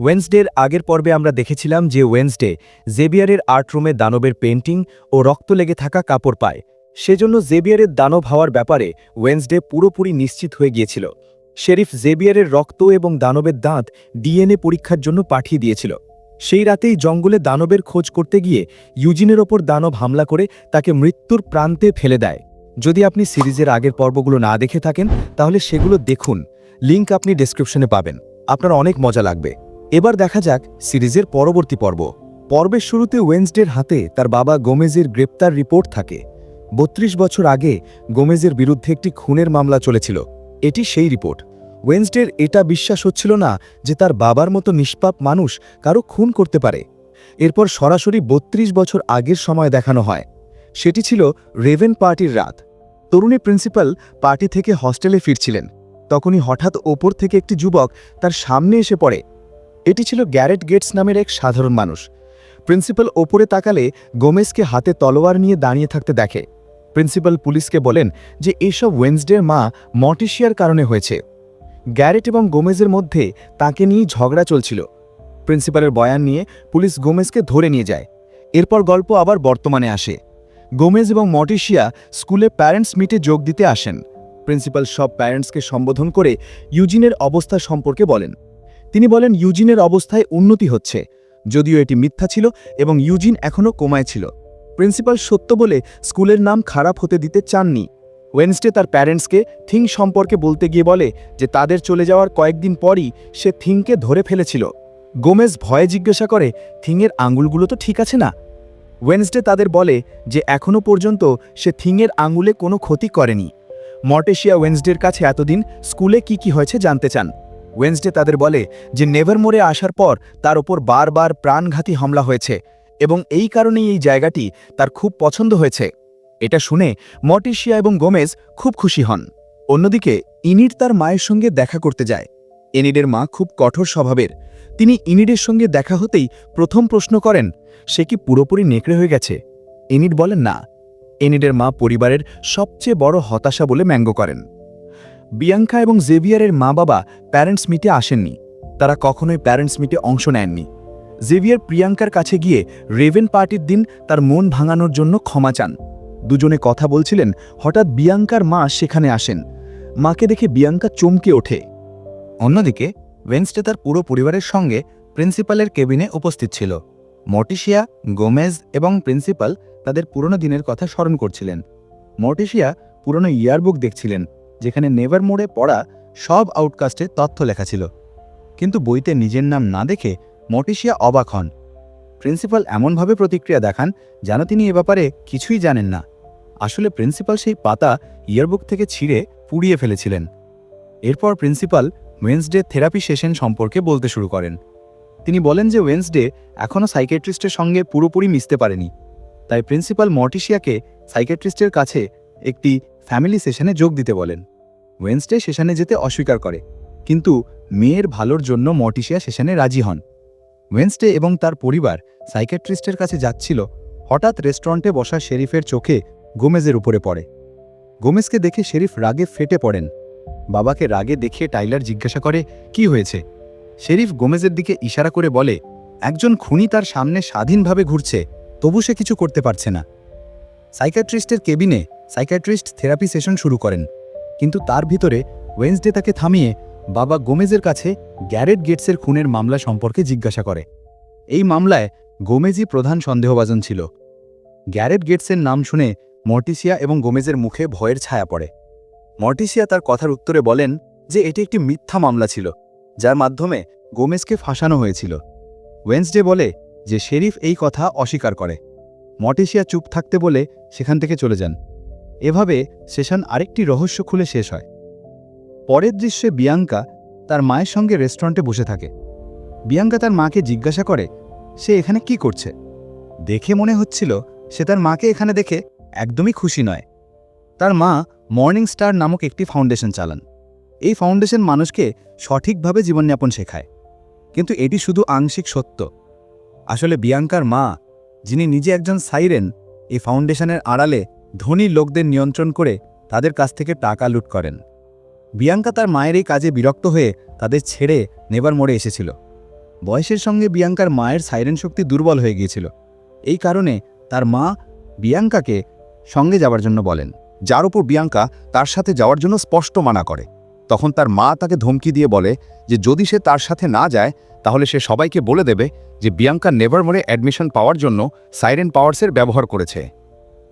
ওয়েন্সডের আগের পর্বে আমরা দেখেছিলাম যে ওয়েন্সডে জেবিয়ারের আর্ট রুমে দানবের পেন্টিং ও রক্ত লেগে থাকা কাপড় পায়। সেজন্য জেবিয়ারের দানব হওয়ার ব্যাপারে ওয়েন্সডে পুরোপুরি নিশ্চিত হয়ে গিয়েছিল। শেরিফ জেবিয়ারের রক্ত এবং দানবের দাঁত ডিএনএ পরীক্ষার জন্য পাঠিয়ে দিয়েছিল। সেই রাতেই জঙ্গলে দানবের খোঁজ করতে গিয়ে ইউজিনের ওপর দানব হামলা করে তাকে মৃত্যুর প্রান্তে ফেলে দেয়। যদি আপনি সিরিজের আগের পর্বগুলো না দেখে থাকেন, তাহলে সেগুলো দেখুন। লিংক আপনি ডেসক্রিপশনে পাবেন। আপনার অনেক মজা লাগবে। এবার দেখা যাক সিরিজের পরবর্তী পর্ব। পর্বের শুরুতে ওয়েন্সডের হাতে তার বাবা গোমেজের গ্রেপ্তার রিপোর্ট থাকে। বত্রিশ বছর আগে গোমেজের বিরুদ্ধে একটি খুনের মামলা চলেছিল। এটি সেই রিপোর্ট। ওয়েন্সডের এটা বিশ্বাস হচ্ছিল না যে তার বাবার মতো নিষ্পাপ মানুষ কারও খুন করতে পারে। এরপর সরাসরি বত্রিশ বছর আগের সময় দেখানো হয়। সেটি ছিল রেভেন পার্টির রাত। তরুণী প্রিন্সিপাল পার্টি থেকে হস্টেলে ফিরছিলেন। তখনই হঠাৎ ওপর থেকে একটি যুবক তার সামনে এসে পড়ে। এটি ছিল গ্যারেট গেটস নামের এক সাধারণ মানুষ। প্রিন্সিপাল ওপরে তাকালে গোমেজকে হাতে তলোয়ার নিয়ে দাঁড়িয়ে থাকতে দেখে। প্রিন্সিপাল পুলিশকে বলেন যে এসব ওয়েন্সডের মা মটিশিয়ার কারণে হয়েছে। গ্যারেট এবং গোমেজের মধ্যে তাকে নিয়ে ঝগড়া চলছিল। প্রিন্সিপালের বয়ান নিয়ে পুলিশ গোমেজকে ধরে নিয়ে যায়। এরপর গল্প আবার বর্তমানে আসে। গোমেজ এবং মটিশিয়া স্কুলে প্যারেন্টস মিটে যোগ দিতে আসেন। প্রিন্সিপাল সব প্যারেন্টসকে সম্বোধন করে ইউজিনের অবস্থা সম্পর্কে বলেন। তিনি বলেন, ইউজিনের অবস্থায় উন্নতি হচ্ছে। যদিও এটি মিথ্যা ছিল এবং ইউজিন এখনও কোমায় ছিল। প্রিন্সিপাল সত্য বলে স্কুলের নাম খারাপ হতে দিতে চাননি। ওয়েনসডে তার প্যারেন্টসকে থিং সম্পর্কে বলতে গিয়ে বলে যে তাদের চলে যাওয়ার কয়েকদিন পরই সে থিংকে ধরে ফেলেছিল। গোমেজ ভয়ে জিজ্ঞাসা করে, থিংয়ের আঙুলগুলো তো ঠিক আছে না? ওয়েনসডে তাদের বলে যে এখনও পর্যন্ত সে থিংয়ের আঙুলে কোনো ক্ষতি করেনি। মর্টেশিয়া ওয়েন্সডের কাছে এতদিন স্কুলে কি কি হয়েছে জানতে চান। ওয়েন্সডে তাদের বলে যে নেভারমোরে আসার পর তার ওপর বারবার প্রাণঘাতী হামলা হয়েছে এবং এই কারণেই এই জায়গাটি তার খুব পছন্দ হয়েছে। এটা শুনে মর্টিশিয়া এবং গোমেজ খুব খুশি হন। অন্যদিকে ইনিড তার মায়ের সঙ্গে দেখা করতে যায়। এনিডের মা খুব কঠোর স্বভাবের। তিনি ইনিডের সঙ্গে দেখা হতেই প্রথম প্রশ্ন করেন, সে কি পুরোপুরি নেকড়ে হয়ে গেছে? এনিড বলেন, না। এনিডের মা পরিবারের সবচেয়ে বড় হতাশা বলে ব্যঙ্গ করেন। বিয়াঙ্কা এবং জেভিয়ারের মা বাবা প্যারেন্টস মিটে আসেননি। তারা কখনোই প্যারেন্টস মিটে অংশ নেননি। জেভিয়ার প্রিয়াঙ্কার কাছে গিয়ে রেভেন পার্টির দিন তার মন ভাঙানোর জন্য ক্ষমা চান। দুজনে কথা বলছিলেন, হঠাৎ বিয়াঙ্কার মা সেখানে আসেন। মাকে দেখে বিয়াঙ্কা চমকে ওঠে। অন্যদিকে ওয়েন্সডে তার পুরো পরিবারের সঙ্গে প্রিন্সিপালের কেবিনে উপস্থিত ছিল। মর্টিশিয়া, গোমেজ এবং প্রিন্সিপাল তাদের পুরনো দিনের কথা স্মরণ করছিলেন। মর্টিশিয়া পুরনো ইয়ারবুক দেখছিলেন। যেখানে নেভার মোড়ে পড়া সব আউটকাস্টের তথ্য লেখা ছিল। কিন্তু বইতে নিজের নাম না দেখে মর্টিশিয়া অবাক হন। প্রিন্সিপাল এমনভাবে প্রতিক্রিয়া দেখান যেন তিনি এ ব্যাপারে কিছুই জানেন না। আসলে প্রিন্সিপাল সেই পাতা ইয়ারবুক থেকে ছিঁড়ে পুড়িয়ে ফেলেছিলেন। এরপর প্রিন্সিপাল ওয়েন্সডে থেরাপি সেশন সম্পর্কে বলতে শুরু করেন। তিনি বলেন যে ওয়েন্সডে এখনও সাইকেট্রিস্টের সঙ্গে পুরোপুরি মিশতে পারেনি। তাই প্রিন্সিপাল মর্টিশিয়াকে সাইকেট্রিস্টের কাছে একটি ফ্যামিলি সেশনে যোগ দিতে বলেন। ওয়েন্সডে সেশানে যেতে অস্বীকার করে। কিন্তু মেয়ের ভালোর জন্য মর্টিশিয়া সেশনে রাজি হন। ওয়েন্সডে এবং তার পরিবার সাইকেট্রিস্টের কাছে যাচ্ছিল। হঠাৎ রেস্টুরেন্টে বসা শেরিফের চোখে গোমেজের উপরে পড়ে। গোমেজকে দেখে শেরিফ রাগে ফেটে পড়েন। বাবাকে রাগে দেখে টাইলার জিজ্ঞাসা করে, কি হয়েছে? শেরিফ গোমেজের দিকে ইশারা করে বলে, একজন খুনি তার সামনে স্বাধীনভাবে ঘুরছে, তবু সে কিছু করতে পারছে না। সাইকাট্রিস্টের কেবিনে সাইকাট্রিস্ট থেরাপি সেশন শুরু করেন। কিন্তু তার ভিতরে ওয়েন্সডে তাকে থামিয়ে বাবা গোমেজের কাছে গ্যারেট গেটসের খুনের মামলা সম্পর্কে জিজ্ঞাসা করে। এই মামলায় গোমেজই প্রধান সন্দেহভাজন ছিল। গ্যারেট গেটসের নাম শুনে মর্টিসিয়া এবং গোমেজের মুখে ভয়ের ছায়া পড়ে। মর্টিসিয়া তার কথার উত্তরে বলেন যে এটি একটি মিথ্যা মামলা ছিল, যার মাধ্যমে গোমেজকে ফাঁসানো হয়েছিল। ওয়েন্সডে বলে যে শেরিফ এই কথা অস্বীকার করে। মর্টিসিয়া চুপ থাকতে বলে সেখান থেকে চলে যান। এভাবে সেশন আরেকটি রহস্য খুলে শেষ হয়। পরের দৃশ্যে বিয়াঙ্কা তার মায়ের সঙ্গে রেস্টুরেন্টে বসে থাকে। বিয়াঙ্কা তার মাকে জিজ্ঞাসা করে, সে এখানে কি করছে? দেখে মনে হচ্ছিল সে তার মাকে এখানে দেখে একদমই খুশি নয়। তার মা মর্নিং স্টার নামক একটি ফাউন্ডেশন চালান। এই ফাউন্ডেশন মানুষকে সঠিকভাবে জীবনযাপন শেখায়। কিন্তু এটি শুধু আংশিক সত্য। আসলে বিয়াঙ্কার মা, যিনি নিজে একজন সাইরেন, এই ফাউন্ডেশনের আড়ালে ধনী লোকদের নিয়ন্ত্রণ করে তাদের কাছ থেকে টাকা লুট করেন। বিয়াঙ্কা তার মায়ের এই কাজে বিরক্ত হয়ে তাদের ছেড়ে নেবার মোড়ে এসেছিল। বয়সের সঙ্গে বিয়াঙ্কার মায়ের সাইরেন শক্তি দুর্বল হয়ে গিয়েছিল। এই কারণে তার মা বিয়াঙ্কাকে সঙ্গে যাওয়ার জন্য বলেন। যার উপর বিয়াঙ্কা তার সাথে যাওয়ার জন্য স্পষ্ট মানা করে। তখন তার মা তাকে ধমকি দিয়ে বলে যে, যদি সে তার সাথে না যায়, তাহলে সে সবাইকে বলে দেবে যে, বিয়াঙ্কা নেভারমোরে অ্যাডমিশন পাওয়ার জন্য সাইরেন পাওয়ার্সের ব্যবহার করেছে।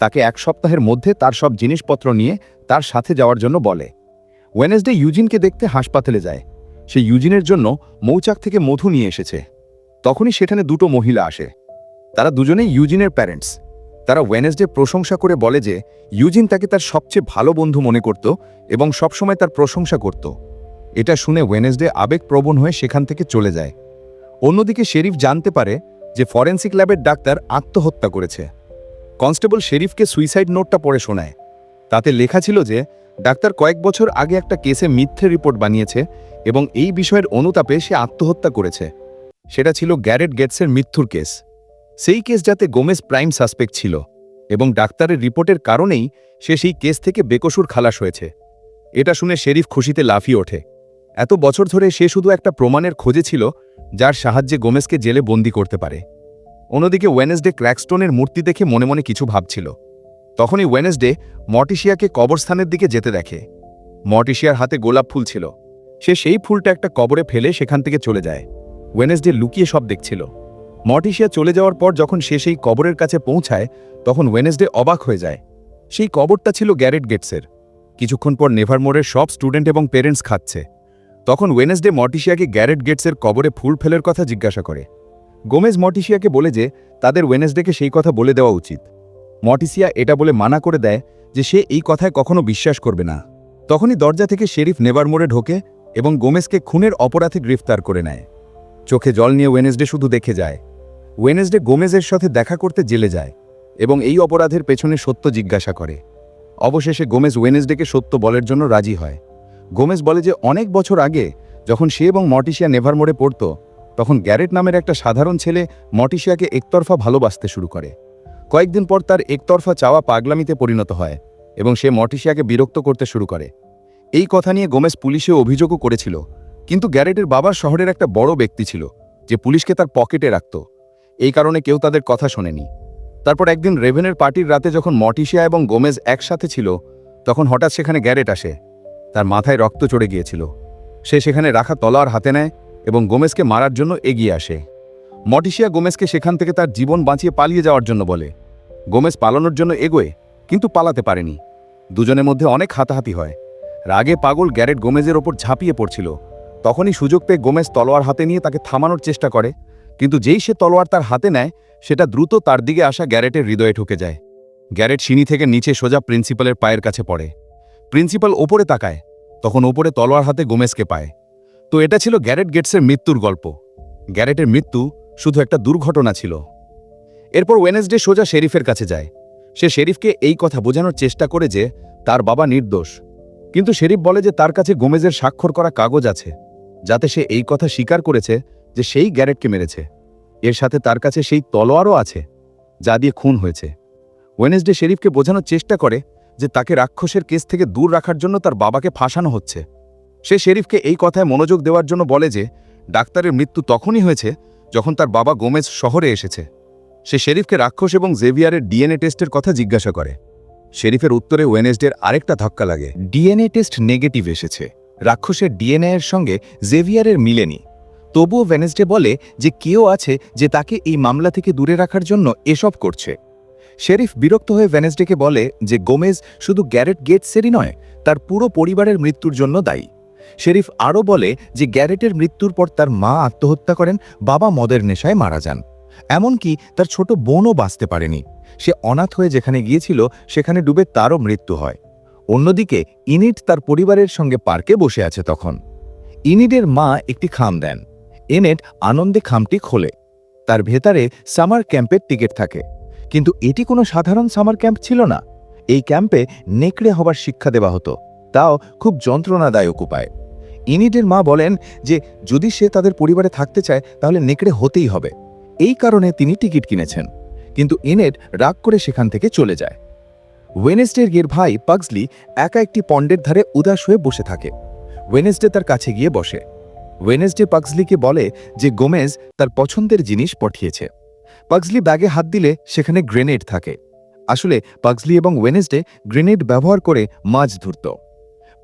তাকে এক সপ্তাহের মধ্যে তার সব জিনিসপত্র নিয়ে তার সাথে যাওয়ার জন্য বলে। ওয়েনেসডে ইউজিনকে দেখতে হাসপাতালে যায়। সে ইউজিনের জন্য মৌচাক থেকে মধু নিয়ে এসেছে। তখনই সেখানে দুটো মহিলা আসে। তারা দুজনেই ইউজিনের প্যারেন্টস। তারা ওয়েনেসডে প্রশংসা করে বলে যে, ইউজিন তাকে তার সবচেয়ে ভালো বন্ধু মনে করত এবং সবসময় তার প্রশংসা করত। এটা শুনে ওয়েনেসডে আবেগপ্রবণ হয়ে সেখান থেকে চলে যায়। অন্যদিকে শেরিফ জানতে পারে যে ফরেন্সিক ল্যাবের ডাক্তার আত্মহত্যা করেছে। কনস্টেবল শেরিফকে সুইসাইড নোটটা পড়ে শোনায়। তাতে লেখা ছিল যে, ডাক্তার কয়েক বছর আগে একটা কেসে মিথ্যে রিপোর্ট বানিয়েছে এবং এই বিষয়ের অনুতাপে সে আত্মহত্যা করেছে। সেটা ছিল গ্যারেট গেটসের মৃত্যুর কেস। সেই কেস যাতে গোমেজ প্রাইম সাসপেক্ট ছিল এবং ডাক্তারের রিপোর্টের কারণেই সে সেই কেস থেকে বেকসুর খালাস হয়েছে। এটা শুনে শেরিফ খুশিতে লাফিয়ে ওঠে। এত বছর ধরে সে শুধু একটা প্রমাণের খোঁজে ছিল, যার সাহায্যে গোমেজকে জেলে বন্দি করতে পারে। অন্যদিকে ওয়েনেসডে ক্র্যাকস্টোনের মূর্তি দেখে মনে মনে কিছু ভাবছিল। তখনই ওয়েনেসডে মর্টিশিয়াকে কবরস্থানের দিকে যেতে দেখে। মর্টিশিয়ার হাতে গোলাপ ফুল ছিল। সে সেই ফুলটা একটা কবরে ফেলে সেখান থেকে চলে যায়। ওয়েনেসডে লুকিয়ে সব দেখছিল। মর্টিশিয়া চলে যাওয়ার পর যখন সে সেই কবরের কাছে পৌঁছায়, তখন ওয়েনেসডে অবাক হয়ে যায়। সেই কবরটা ছিল গ্যারেট গেটসের কিছুক্ষণ পর নেভারমোরের সব স্টুডেন্ট এবং পেরেন্টস খাচ্ছে। তখন ওয়েনেসডে মর্টিশিয়াকে গ্যারেট গেটসের কবরে ফুল ফেলের কথা জিজ্ঞাসা করে। গোমেজ মর্টিশিয়াকে বলে যে তাদের ওয়েনেসডেকে সেই কথা বলে দেওয়া উচিত। মটিসিয়া এটা বলে মানা করে দেয় যে সে এই কথায় কখনো বিশ্বাস করবে না। তখনই দরজা থেকে শেরিফ নেভারমোরে ঢোকে এবং গোমেজকে খুনের অপরাধে গ্রেফতার করে নেয়। চোখে জল নিয়ে ওয়েনেসডে শুধু দেখে যায়। ওয়েনেসডে গোমেজের সাথে দেখা করতে জেলে যায় এবং এই অপরাধের পেছনে সত্য জিজ্ঞাসা করে। অবশেষে গোমেজ ওয়েনেসডেকে সত্য বলের জন্য রাজি হয়। গোমেজ বলে যে অনেক বছর আগে যখন সে এবং মর্টিশিয়া নেভারমোড়ে পড়ত তখন গ্যারেট নামের একটা সাধারণ ছেলে মটিশিয়াকে একতরফা ভালোবাসতে শুরু করে। কয়েকদিন পর তার একতরফা চাওয়া পাগলামিতে পরিণত হয় এবং সে মটিশিয়াকে বিরক্ত করতে শুরু করে। এই কথা নিয়ে গোমেজ পুলিশে অভিযোগও করেছিল, কিন্তু গ্যারেটের বাবা শহরের একটা বড় ব্যক্তি ছিল, যে পুলিশকে তার পকেটে রাখত। এই কারণে কেউ তাদের কথা শোনেনি। তারপর একদিন রেভেনের পার্টির রাতে যখন মটিশিয়া এবং গোমেজ একসাথে ছিল, তখন হঠাৎ সেখানে গ্যারেট আসে। তার মাথায় রক্ত চড়ে গিয়েছিল। সে সেখানে রাখা তলোয়ার হাতে নেয় এবং গোমেজকে মারার জন্য এগিয়ে আসে। মটিশিয়া গোমেজকে সেখান থেকে তার জীবন বাঁচিয়ে পালিয়ে যাওয়ার জন্য বলে। গোমেজ পালানোর জন্য এগোয়, কিন্তু পালাতে পারেনি। দুজনের মধ্যে অনেক হাতাহাতি হয়। রাগে পাগল গ্যারেট গোমেজের ওপর ঝাঁপিয়ে পড়ছিল। তখনই সুযোগ পেয়ে গোমেজ তলোয়ার হাতে নিয়ে তাকে থামানোর চেষ্টা করে, কিন্তু যেই সে তলোয়ার তার হাতে নেয়, সেটা দ্রুত তার দিকে আসা গ্যারেটের হৃদয়ে ঢুকে যায়। গ্যারেট সিঁড়ি থেকে নিচে সোজা প্রিন্সিপালের পায়ের কাছে পড়ে। প্রিন্সিপাল ওপরে তাকায়, তখন ওপরে তলোয়ার হাতে গোমেজকে পায়। তো এটা ছিল গ্যারেট গেটসের মৃত্যুর গল্প। গ্যারেটের মৃত্যু শুধু একটা দুর্ঘটনা ছিল। এরপর ওয়েনেসডে সোজা শেরিফের কাছে যায়। সে শেরিফকে এই কথা বোঝানোর চেষ্টা করে যে তার বাবা নির্দোষ। কিন্তু শেরিফ বলে যে তার কাছে গোমেজের স্বাক্ষর করা কাগজ আছে, যাতে সে এই কথা স্বীকার করেছে যে সেই গ্যারেটকে মেরেছে। এর সাথে তার কাছে সেই তলোয়ারও আছে, যা দিয়ে খুন হয়েছে। ওয়েনেসডে শেরিফকে বোঝানোর চেষ্টা করে যে তাকে রাক্ষসের কেস থেকে দূর রাখার জন্য তার বাবাকে ফাঁসানো হচ্ছে। সে শেরিফকে এই কথায় মনোযোগ দেওয়ার জন্য বলে যে, ডাক্তারের মৃত্যু তখনই হয়েছে যখন তার বাবা গোমেজ শহরে এসেছে। সে শেরিফকে রাক্ষস এবং জেভিয়ারের ডিএনএ টেস্টের কথা জিজ্ঞাসা করে। শেরিফের উত্তরে ওয়েনেসডের আরেকটা ধাক্কা লাগে। ডিএনএ টেস্ট নেগেটিভ এসেছে। রাক্ষসের ডিএনএ এর সঙ্গে জেভিয়ারের মিলেনি। তবুও ওয়েনেসডে বলে যে, কেউ আছে যে তাকে এই মামলা থেকে দূরে রাখার জন্য এসব করছে। শেরিফ বিরক্ত হয়ে ভেনেসডেকে বলে যে, গোমেজ শুধু গ্যারেট গেটসেরই নয়, তার পুরো পরিবারের মৃত্যুর জন্য দায়ী। শেরিফ আরও বলে যে গ্যারেটের মৃত্যুর পর তার মা আত্মহত্যা করেন, বাবা মদের নেশায় মারা যান। এমনকি তার ছোট বোনও বাঁচতে পারেনি। সে অনাথ হয়ে যেখানে গিয়েছিল, সেখানে ডুবে তারও মৃত্যু হয়। অন্যদিকে ইনিট তার পরিবারের সঙ্গে পার্কে বসে আছে তখন। ইনিডের মা একটি খাম দেন। এনেট আনন্দে খামটি খোলে। তার ভেতরে সামার ক্যাম্পের টিকিট থাকে। কিন্তু এটি কোনো সাধারণ সামার ক্যাম্প ছিল না। এই ক্যাম্পে নেকড়ে হবার শিক্ষা দেওয়া হতো। তাও খুব যন্ত্রণাদায়ক উপায়। ইনিডের মা বলেন যে, যদি সে তাদের পরিবারে থাকতে চায়, তাহলে নেকড়ে হতেই হবে। এই কারণে তিনি টিকিট কিনেছেন। কিন্তু ইনেড রাগ করে সেখান থেকে চলে যায়। ওয়েনেসডের গিয়ের ভাই পাগসলি একা একটি পণ্ডের ধারে উদাস হয়ে বসে থাকে। ওয়েনেসডে তার কাছে গিয়ে বসে। ওয়েনেসডে পাক্সলিকে বলে যে, গোমেজ তার পছন্দের জিনিস পাঠিয়েছে। পাক্সলি ব্যাগে হাত দিলে সেখানে গ্রেনেড থাকে। আসলে পাক্সলি এবং ওয়েনেসডে গ্রেনেড ব্যবহার করে মাছ ধরত।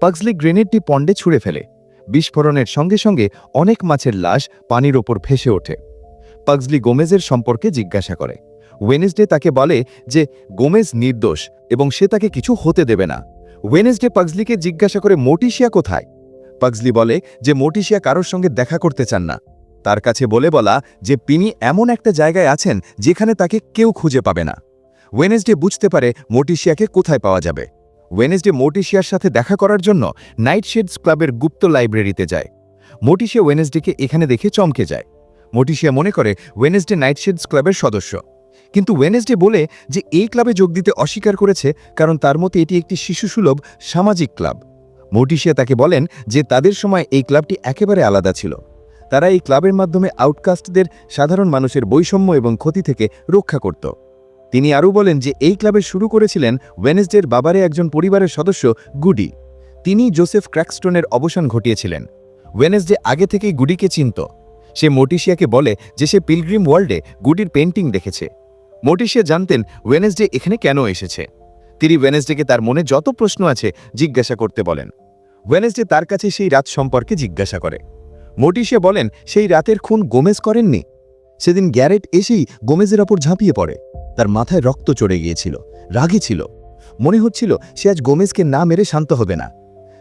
পাক্সলি গ্রেনেডটি পণ্ডে ছুঁড়ে ফেলে। বিস্ফোরণের সঙ্গে সঙ্গে অনেক মাছের লাশ পানির ওপর ভেসে ওঠে। পাগজলি গোমেজের সম্পর্কে জিজ্ঞাসা করে। ওয়েনেসডে তাকে বলে যে, গোমেজ নির্দোষ এবং সে তাকে কিছু হতে দেবে না। ওয়েনেসডে পাগজলিকে জিজ্ঞাসা করে, মোটিশিয়া কোথায়? পাগজলি বলে যে, মোটিশিয়া কারোর সঙ্গে দেখা করতে চান না। তার কাছে বলে বলা যে, তিনি এমন একটা জায়গায় আছেন যেখানে তাকে কেউ খুঁজে পাবে না। ওয়েনেসডে বুঝতে পারে, মোটিশিয়াকে কোথায় পাওয়া যাবে? ওয়েনেসডে মোটিশিয়ার সাথে দেখা করার জন্য নাইট শেডস ক্লাবের গুপ্ত লাইব্রেরিতে যায়। মোটিশিয়া ওয়েনেসডেকে এখানে দেখে চমকে যায়। মোটিশিয়া মনে করে ওয়েনেসডে নাইট শেডস ক্লাবের সদস্য। কিন্তু ওয়েনেসডে বলে যে এই ক্লাবে যোগ দিতে অস্বীকার করেছে কারণ তার মতে এটি একটি শিশুসুলভ সামাজিক ক্লাব। মোটিশিয়া তাকে বলেন যে তাদের সময় এই ক্লাবটি একেবারে আলাদা ছিল। তারা এই ক্লাবের মাধ্যমে আউটকাস্টদের সাধারণ মানুষের বৈষম্য এবং ক্ষতি থেকে রক্ষা করত। তিনি আরও বলেন যে এই ক্লাবে শুরু করেছিলেন ওয়েনেসডের বাবারে একজন পরিবারের সদস্য, গুডি। তিনি জোসেফ ক্র্যাকস্টোনের অবসান ঘটিয়েছিলেন। ওয়েনেসডে আগে থেকেই গুডিকে চিনত। সে মোটিশিয়াকে বলে যে সে পিলগ্রিম ওয়ার্ল্ডে গুডির পেন্টিং দেখেছে। মোটিশিয়া জানতেন ওয়েনেসডে এখানে কেন এসেছে। তিনি ওয়েনেসডেকে তার মনে যত প্রশ্ন আছে জিজ্ঞাসা করতে বলেন। ওয়েনেসডে তার কাছে সেই রাত সম্পর্কে জিজ্ঞাসা করে। মোটিশিয়া বলেন, সেই রাতের খুন গোমেজ করেননি? সেদিন গ্যারেট এসেই গোমেজের ওপর ঝাঁপিয়ে পড়ে। তার মাথায় রক্ত চড়ে গিয়েছিল, রাগী ছিল। মনে হচ্ছিল সে আজ গোমেজকে না মেরে শান্ত হবে না।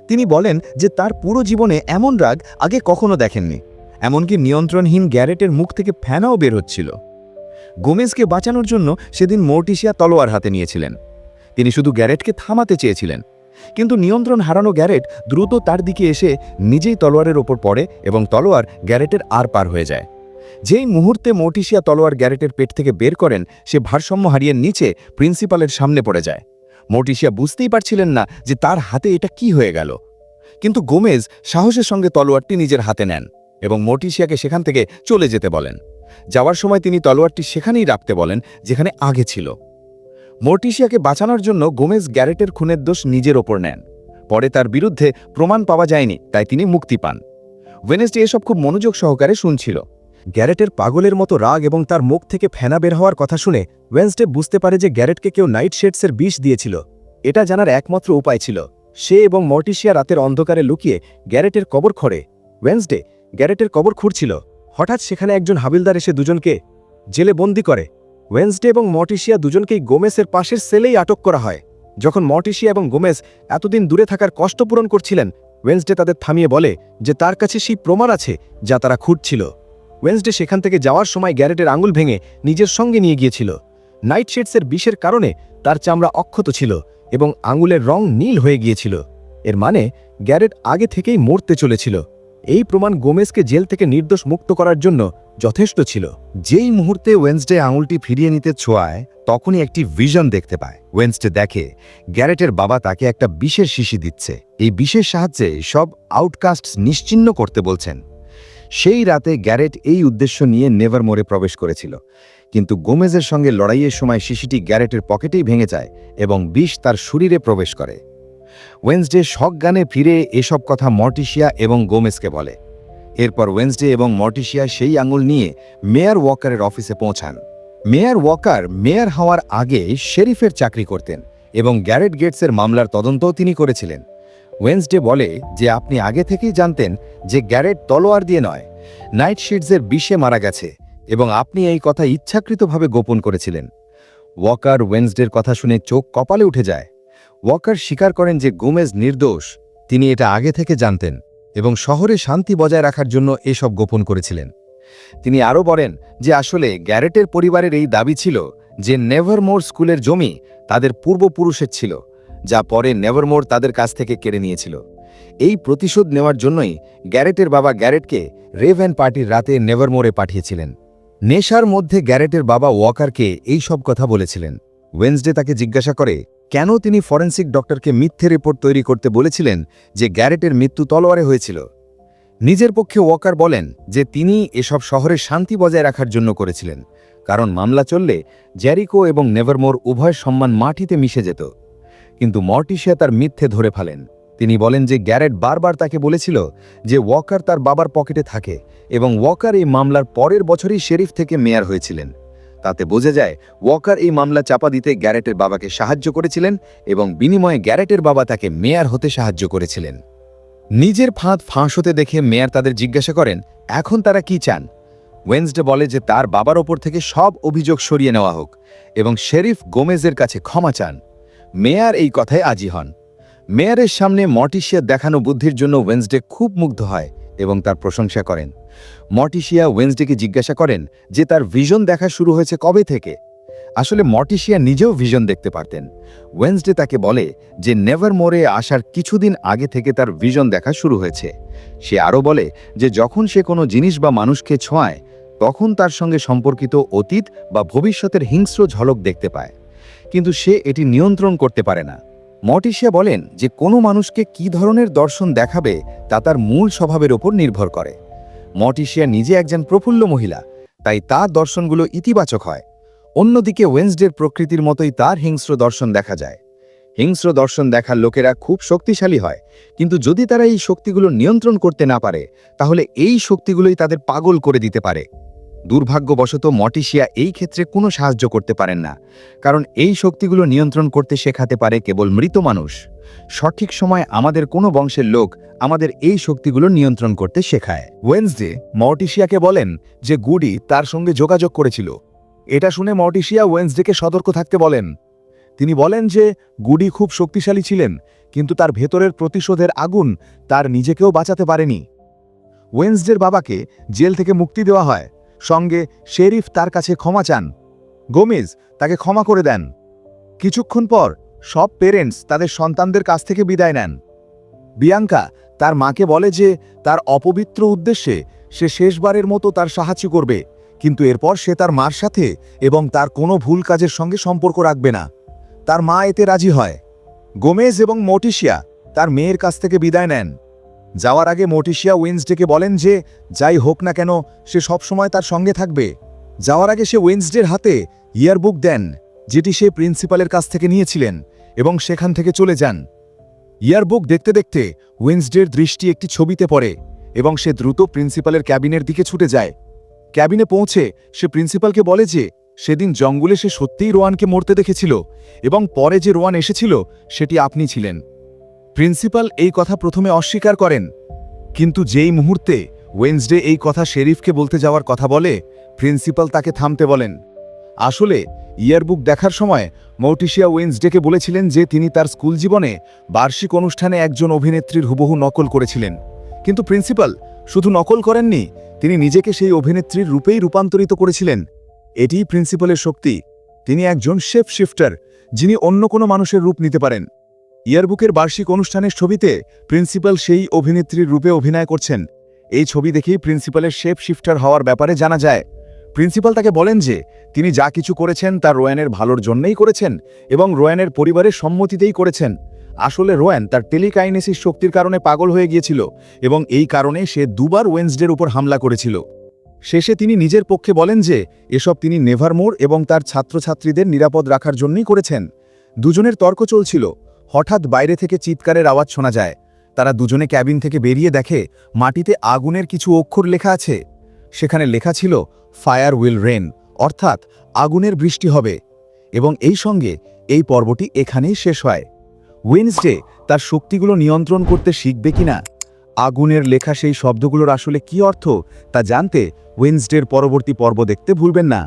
তিনি বলেন যে তার পুরো জীবনে এমন রাগ আগে কখনো দেখেননি। এমনকি নিয়ন্ত্রণহীন গ্যারেটের মুখ থেকে ফ্যানাও বের হচ্ছিল। গোমেজকে বাঁচানোর জন্য সেদিন মোর্টিশিয়া তলোয়ার হাতে নিয়েছিলেন। তিনি শুধু গ্যারেটকে থামাতে চেয়েছিলেন। কিন্তু নিয়ন্ত্রণ হারানো গ্যারেট দ্রুত তার দিকে এসে নিজেই তলোয়ারের ওপর পড়ে এবং তলোয়ার গ্যারেটের আর পার হয়ে যায়। যেই মুহূর্তে মোটিশিয়া তলোয়ার গ্যারেটের পেট থেকে বের করেন, সে ভারসাম্য হারিয়ে নিচে প্রিন্সিপালের সামনে পড়ে যায়। মোটিশিয়া বুঝতেই পারছিলেন না যে তার হাতে এটা কি হয়ে গেল। কিন্তু গোমেজ সাহসের সঙ্গে তলোয়ারটি নিজের হাতে নেন এবং মোটিশিয়াকে সেখান থেকে চলে যেতে বলেন। যাওয়ার সময় তিনি তলোয়ারটি সেখানেই রাখতে বলেন, যেখানে আগে ছিল। মোর্টিশিয়াকে বাঁচানোর জন্য গোমেজ গ্যারেটের খুনের দোষ নিজের ওপর নেন। পরে তার বিরুদ্ধে প্রমাণ পাওয়া যায়নি, তাই তিনি মুক্তি পান। ওয়েনেসডে এসব খুব মনোযোগ সহকারে শুনছিল। গ্যারেটের পাগলের মতো রাগ এবং তার মুখ থেকে ফেনা বের হওয়ার কথা শুনে ওয়েন্সডে বুঝতে পারে যে গ্যারেটকে কেউ নাইট শেডসের বিষ দিয়েছিল। এটা জানার একমাত্র উপায় ছিল। সে এবং মর্টিশিয়া রাতের অন্ধকারে লুকিয়ে গ্যারেটের কবর খড়ে। ওয়েন্সডে গ্যারেটের কবর খুঁড়ছিল। হঠাৎ সেখানে একজন হাবিলদার এসে দুজনকে জেলে বন্দি করে। ওয়েন্সডে এবং মর্টিশিয়া দুজনকেই গোমেসের পাশের সেলেই আটক করা হয়। যখন মর্টিশিয়া এবং গোমেস এতদিন দূরে থাকার কষ্ট পূরণ করছিলেন, ওয়েন্সডে তাদের থামিয়ে বলে যে তার কাছে সেই প্রমাণ আছে যা তারা খুঁজছিল ওয়েন্সডে সেখান থেকে যাওয়ার সময় গ্যারেটের আঙুল ভেঙে নিজের সঙ্গে নিয়ে গিয়েছিল। নাইট শেডসের বিষের কারণে তার চামড়া অক্ষত ছিল এবং আঙুলের রং নীল হয়ে গিয়েছিল। এর মানে গ্যারেট আগে থেকেই মরতে চলেছিল। এই প্রমাণ গোমেসকে জেল থেকে নির্দোষ মুক্ত করার জন্য যথেষ্ট ছিল। যেই মুহূর্তে ওয়েন্সডে আঙুলটি ফিরিয়ে নিতে ছোঁয়ায়, তখনই একটি ভিশন দেখতে পায়। ওয়েন্সডে দেখে, গ্যারেটের বাবা তাকে একটা বিশেষ শিশি দিচ্ছে। এই বিশেষ সাহায্যে সব আউটকাস্ট নিশ্চিন্ন করতে বলছেন। সেই রাতে গ্যারেট এই উদ্দেশ্য নিয়ে নেভার মোড়ে প্রবেশ করেছিল। কিন্তু গোমেজের সঙ্গে লড়াইয়ের সময় শিশিটি গ্যারেটের পকেটেই ভেঙে যায় এবং বিষ তার শরীরে প্রবেশ করে। ওয়েন্সডে সজ্ঞানে ফিরে এসব কথা মর্টিশিয়া এবং গোমেজকে বলে। এরপর ওয়েন্সডে এবং মর্টিশিয়া সেই আঙুল নিয়ে মেয়ার ওয়াকারের অফিসে পৌঁছান। মেয়ার ওয়াকার মেয়র হওয়ার আগে শেরিফের চাকরি করতেন এবং গ্যারেট গেটসের মামলার তদন্তও তিনি করেছিলেন। ওয়েন্সডে বলে যে আপনি আগে থেকেই জানতেন যে গ্যারেট তলোয়ার দিয়ে নয় নাইট শিটসের বিষে মারা গেছে এবং আপনি এই কথা ইচ্ছাকৃতভাবে গোপন করেছিলেন। ওয়াকার ওয়েন্সডের কথা শুনে চোখ কপালে উঠে যায়। ওয়াকার স্বীকার করেন যে গোমেজ নির্দোষ, তিনি এটা আগে থেকে জানতেন এবং শহরে শান্তি বজায় রাখার জন্য এসব গোপন করেছিলেন। তিনি আরও বলেন যে আসলে গ্যারেটের পরিবারের এই দাবি ছিল যে নেভারমোর স্কুলের জমি তাদের পূর্বপুরুষের ছিল। যা পরে নেভারমোর তাদের কাছ থেকে কেড়ে নিয়েছিল। এই প্রতিশোধ নেওয়ার জন্যই গ্যারেটের বাবা গ্যারেটকে রেভ অ্যান্ড পার্টির রাতে নেভারমোরে পাঠিয়েছিলেন। নেশার মধ্যে গ্যারেটের বাবা ওয়াকারকে এই সব কথা বলেছিলেন। ওয়েন্সডে তাকে জিজ্ঞাসা করে, কেন তিনি ফরেন্সিক ডক্টরকে মিথ্যে রিপোর্ট তৈরি করতে বলেছিলেন যে গ্যারেটের মৃত্যু তলোয়ারে হয়েছিল? নিজের পক্ষে ওয়াকার বলেন যে তিনি এসব শহরে শান্তি বজায় রাখার জন্য করেছিলেন, কারণ মামলা চললে জ্যারিকো এবং নেভারমোর উভয় সম্মান মাটিতে মিশে যেত। কিন্তু মর্টিশিয়া তার মিথ্যে ধরে ফেলেন। তিনি বলেন যে গ্যারেট বারবার তাকে বলেছিল যে ওয়াকার তার বাবার পকেটে থাকে এবং ওয়াকার এই মামলার পরের বছরই শেরিফ থেকে মেয়ার হয়েছিলেন। তাতে বোঝা যায়, ওয়াকার এই মামলা চাপা দিতে গ্যারেটের বাবাকে সাহায্য করেছিলেন এবং বিনিময়ে গ্যারেটের বাবা তাকে মেয়ার হতে সাহায্য করেছিলেন। নিজের ফাঁদ ফাঁস হতে দেখে মেয়ার তাদের জিজ্ঞাসা করেন, এখন তারা কি চান? ওয়েন্সডে বলে যে তার বাবার ওপর থেকে সব অভিযোগ সরিয়ে নেওয়া হোক এবং শেরিফ গোমেজের কাছে ক্ষমা চান। মেয়র এই কথায় আজি হন। মেয়রের সামনে মর্টিশিয়া দেখানো বুদ্ধির জন্য ওয়েন্সডে খুব মুগ্ধ হয় এবং তার প্রশংসা করেন। মর্টিশিয়া ওয়েন্সডেকে জিজ্ঞাসা করেন যে তার ভিশন দেখা শুরু হয়েছে কবে থেকে? আসলে মর্টিশিয়া নিজেও ভিশন দেখতে পারতেন। ওয়েন্সডে তাকে বলে যে নেভার মোরে আসার কিছুদিন আগে থেকে তার ভিশন দেখা শুরু হয়েছে। সে আরও বলে যে যখন সে কোনো জিনিস বা মানুষকে ছোঁয়ায়, তখন তার সঙ্গে সম্পর্কিত অতীত বা ভবিষ্যতের হিংস্র ঝলক দেখতে পায়। কিন্তু সে এটি নিয়ন্ত্রণ করতে পারে না। মটিশিয়া বলেন যে কোনো মানুষকে কী ধরনের দর্শন দেখাবে তা তার মূল স্বভাবের ওপর নির্ভর করে। মটিশিয়া নিজে একজন প্রফুল্ল মহিলা, তাই তার দর্শনগুলো ইতিবাচক হয়। অন্যদিকে ওয়েন্সডের প্রকৃতির মতোই তার হিংস্র দর্শন দেখা যায়। হিংস্র দর্শন দেখার লোকেরা খুব শক্তিশালী হয়, কিন্তু যদি তারা এই শক্তিগুলো নিয়ন্ত্রণ করতে না পারে, তাহলে এই শক্তিগুলোই তাদের পাগল করে দিতে পারে। দুর্ভাগ্যবশত মটিশিয়া এই ক্ষেত্রে কোনো সাহায্য করতে পারেন না, কারণ এই শক্তিগুলো নিয়ন্ত্রণ করতে শেখাতে পারে কেবল মৃত মানুষ। সঠিক সময় আমাদের কোনো বংশের লোক আমাদের এই শক্তিগুলো নিয়ন্ত্রণ করতে শেখায়। ওয়েন্সডে মর্টিশিয়াকে বলেন যে গুডি তার সঙ্গে যোগাযোগ করেছিল। এটা শুনে মর্টিশিয়া ওয়েন্সডেকে সতর্ক থাকতে বলেন। তিনি বলেন যে গুডি খুব শক্তিশালী ছিলেন, কিন্তু তার ভেতরের প্রতিশোধের আগুন তার নিজেকেও বাঁচাতে পারেনি। ওয়েন্সডের বাবাকে জেল থেকে মুক্তি দেওয়া হয়। সঙ্গে শেরিফ তার কাছে ক্ষমা চান। গোমেজ, তাকে ক্ষমা করে দেন। কিছুক্ষণ পর সব পেরেন্টস তাদের সন্তানদের কাছ থেকে বিদায় নেন। বিয়াঙ্কা তার মাকে বলে যে তার অপবিত্র উদ্দেশ্যে সে শেষবারের মতো তার সাহায্য করবে, কিন্তু এরপর সে তার মার সাথে এবং তার কোনো ভুল কাজের সঙ্গে সম্পর্ক রাখবে না। তার মা এতে রাজি হয়। গোমেজ এবং মোটিশিয়া তার মেয়ের কাছ থেকে বিদায় নেন। যাওয়ার আগে মোটিশিয়া উইন্সডেকে বলেন যে, যাই হোক না কেন, সে সবসময় তার সঙ্গে থাকবে। যাওয়ার আগে সে উইন্সডের হাতে ইয়ারবুক দেন, যেটি সে প্রিন্সিপালের কাছ থেকে নিয়েছিলেন এবং সেখান থেকে চলে যান। ইয়ারবুক দেখতে দেখতে উইন্সডের দৃষ্টি একটি ছবিতে পড়ে এবং সে দ্রুত প্রিন্সিপালের ক্যাবিনের দিকে ছুটে যায়। ক্যাবিনে পৌঁছে সে প্রিন্সিপালকে বলে যে, সেদিন জঙ্গলে সে সত্যিই রোয়ানকে মরতে দেখেছিল এবং পরে যে রোয়ান এসেছিল, সেটি আপনি ছিলেন। প্রিন্সিপাল এই কথা প্রথমে অস্বীকার করেন, কিন্তু যেই মুহূর্তে ওয়েন্সডে এই কথা শেরিফকে বলতে যাওয়ার কথা বলে, প্রিন্সিপাল তাকে থামতে বলেন। আসলে, ইয়ারবুক দেখার সময় মৌটিশিয়া ওয়েন্সডেকে বলেছিলেন যে তিনি তার স্কুল জীবনে বার্ষিক অনুষ্ঠানে একজন অভিনেত্রীর হুবহু নকল করেছিলেন। কিন্তু প্রিন্সিপাল শুধু নকল করেননি, তিনি নিজেকে সেই অভিনেত্রীর রূপেই রূপান্তরিত করেছিলেন। এটিই প্রিন্সিপালের শক্তি। তিনি একজন শেফ শিফটার যিনি অন্য কোনো মানুষের রূপ নিতে পারেন। ইয়ারবুকের বার্ষিক অনুষ্ঠানের ছবিতে প্রিন্সিপাল সেই অভিনেত্রীর রূপে অভিনয় করছেন। এই ছবি দেখেই প্রিন্সিপালের শেফ শিফটার হওয়ার ব্যাপারে জানা যায়। প্রিন্সিপাল তাকে বলেন যে, তিনি যা কিছু করেছেন তা রোয়ানের ভালোর জন্যই করেছেন এবং রোয়ানের পরিবারের সম্মতিতেই করেছেন। আসলে রোয়ান তার টেলিকাইনেসিস শক্তির কারণে পাগল হয়ে গিয়েছিল এবং এই কারণে সে দুবার ওয়েন্সডের উপর হামলা করেছিল। শেষে তিনি নিজের পক্ষে বলেন যে, এসব তিনি নেভারমোর এবং তার ছাত্রছাত্রীদের নিরাপদ রাখার জন্যই করেছেন। দুজনের তর্ক চলছিল। হঠাৎ বাইরে থেকে চিৎকারের আওয়াজ শোনা যায়। তারা দুজনে ক্যাবিন থেকে বেরিয়ে দেখে, মাটিতে আগুনের কিছু অক্ষর লেখা আছে। সেখানে লেখা ছিল ফায়ার উইল রেন অর্থাৎ আগুনের বৃষ্টি হবে। এবং এই সঙ্গে এই পর্বটি এখানেই শেষ হয়। উইন্সডে তার শক্তিগুলো নিয়ন্ত্রণ করতে শিখবে কিনা? আগুনের লেখা সেই শব্দগুলোর আসলে কি অর্থ, তা জানতে উইন্সডের পরবর্তী পর্ব দেখতে ভুলবেন না।